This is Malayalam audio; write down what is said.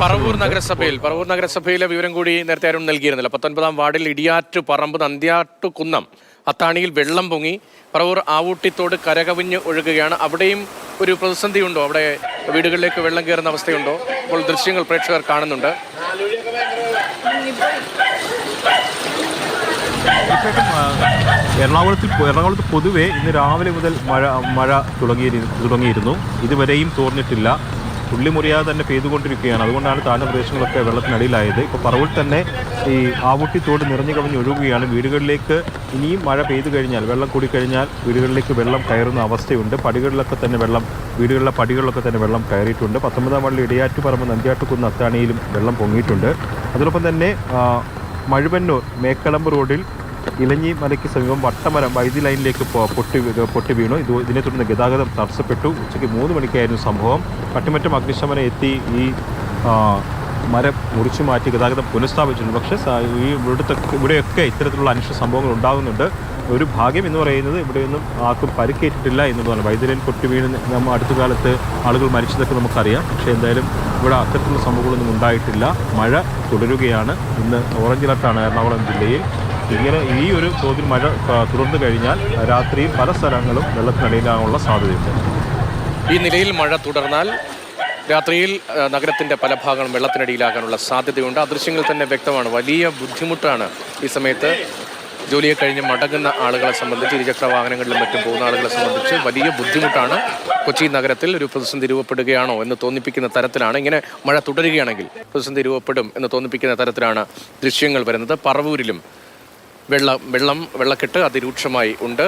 പറവൂർ നഗരസഭയിൽ പറവൂർ നഗരസഭയിലെ വിവരം കൂടി നേരത്തെ ആരും നൽകിയിരുന്നില്ല. പത്തൊൻപതാം വാർഡിൽ ഇടിയാറ്റു പറമ്പ് നന്ത്യാട്ടു കുന്നം അത്താണിയിൽ വെള്ളം പൊങ്ങി പറവൂർ ആവൂട്ടിത്തോട് കരകവിഞ്ഞ് ഒഴുകുകയാണ്. അവിടെയും ഒരു പ്രതിസന്ധി ഉണ്ടോ അവിടെ വീടുകളിലേക്ക് വെള്ളം കയറുന്ന അവസ്ഥയുണ്ടോ? അപ്പോൾ ദൃശ്യങ്ങൾ പ്രേക്ഷകർ കാണുന്നുണ്ട്. എറണാകുളത്തിൽ എറണാകുളത്ത് പൊതുവെ ഇന്ന് രാവിലെ മുതൽ മഴ മഴ തുടങ്ങി തുടങ്ങിയിരുന്നു. ഇതുവരെയും തോർന്നിട്ടില്ല. പുള്ളി മുറിയാതെ തന്നെ പെയ്തുകൊണ്ടിരിക്കുകയാണ്. അതുകൊണ്ടാണ് താഴ്ന്ന പ്രദേശങ്ങളൊക്കെ വെള്ളത്തിനടിയിലായത്. ഇപ്പോൾ പറവൂർ തന്നെ ഈ ആവുട്ടി തോട് നിറഞ്ഞു കവിഞ്ഞ് ഒഴുകുകയാണ്. വീടുകളിലേക്ക് ഇനിയും മഴ പെയ്തു കഴിഞ്ഞാൽ വെള്ളം കൂടിക്കഴിഞ്ഞാൽ വീടുകളിലേക്ക് വെള്ളം കയറുന്ന അവസ്ഥയുണ്ട്. പടികളിലൊക്കെ തന്നെ വെള്ളം വീടുകളിലെ പടികളിലൊക്കെ തന്നെ വെള്ളം കയറിയിട്ടുണ്ട്. പത്തൊമ്പതാം വള്ളി ഇടയാറ്റുപറമ്പ് നന്ദിയാട്ടുകുന്ന് അത്താണിയിലും വെള്ളം പൊങ്ങിയിട്ടുണ്ട്. അതോടൊപ്പം തന്നെ മഴുവന്നൂർ മേക്കളമ്പ് റോഡിൽ ഇലഞ്ഞി മലയ്ക്ക് സമീപം വട്ടമരം വൈദ്യുതി ലൈനിലേക്ക് പൊട്ടി പൊട്ടി വീണു. ഇത് ഇതിനെ തുടർന്ന് ഗതാഗതം തടസ്സപ്പെട്ടു. ഉച്ചയ്ക്ക് മൂന്ന് മണിക്കായിരുന്നു സംഭവം. പട്ടിമറ്റം അഗ്നിശമനം എത്തി ഈ മരം മുറിച്ചു മാറ്റി ഗതാഗതം പുനഃസ്ഥാപിച്ചിട്ടുണ്ട് പക്ഷേ ഈ ഇവിടുത്തെ ഇവിടെയൊക്കെ ഇത്തരത്തിലുള്ള അനിഷ്ട സംഭവങ്ങൾ ഉണ്ടാകുന്നുണ്ട്. ഒരു ഭാഗ്യം എന്ന് പറയുന്നത് ഇവിടെയൊന്നും ആർക്കും പരിക്കേറ്റിട്ടില്ല എന്നുള്ളതാണ്. വൈദ്യുതി ലൈൻ പൊട്ടി വീണ് നമ്മൾ അടുത്ത കാലത്ത് ആളുകൾ മരിച്ചതൊക്കെ നമുക്കറിയാം. പക്ഷേ എന്തായാലും ഇവിടെ അത്തരത്തിലുള്ള സംഭവങ്ങളൊന്നും ഉണ്ടായിട്ടില്ല. മഴ തുടരുകയാണ്. ഇന്ന് ഓറഞ്ച് അലർട്ടാണ് എറണാകുളം ജില്ലയിൽ. ഇങ്ങനെ ഈ ഒരു തോതിൽ മഴ തുടർന്നു കഴിഞ്ഞാൽ രാത്രി പല സ്ഥലങ്ങളും വെള്ളത്തിനടിയിലാകാനുള്ള സാധ്യതയുണ്ട്. ഈ നിലയിൽ മഴ തുടർന്നാൽ രാത്രിയിൽ നഗരത്തിന്റെ പല ഭാഗങ്ങളും വെള്ളത്തിനടിയിലാകാനുള്ള സാധ്യതയുണ്ട്. ആ ദൃശ്യങ്ങൾ തന്നെ വ്യക്തമാണ്. വലിയ ബുദ്ധിമുട്ടാണ് ഈ സമയത്ത് ജോലിയെ കഴിഞ്ഞ് മടങ്ങുന്ന ആളുകളെ സംബന്ധിച്ച് ഇരുചക്ര വാഹനങ്ങളിലും മറ്റും പോകുന്ന ആളുകളെ സംബന്ധിച്ച് വലിയ ബുദ്ധിമുട്ടാണ്. കൊച്ചി നഗരത്തിൽ ഒരു പ്രതിസന്ധി രൂപപ്പെടുകയാണോ എന്ന് തോന്നിപ്പിക്കുന്ന തരത്തിലാണ് ഇങ്ങനെ മഴ തുടരുകയാണെങ്കിൽ പ്രതിസന്ധി രൂപപ്പെടും എന്ന് തോന്നിപ്പിക്കുന്ന തരത്തിലാണ് ദൃശ്യങ്ങൾ വരുന്നത്. പറവൂരിലും വെള്ളം വെള്ളം വെള്ളക്കെട്ട് അതിരൂക്ഷമായി ഉണ്ട്.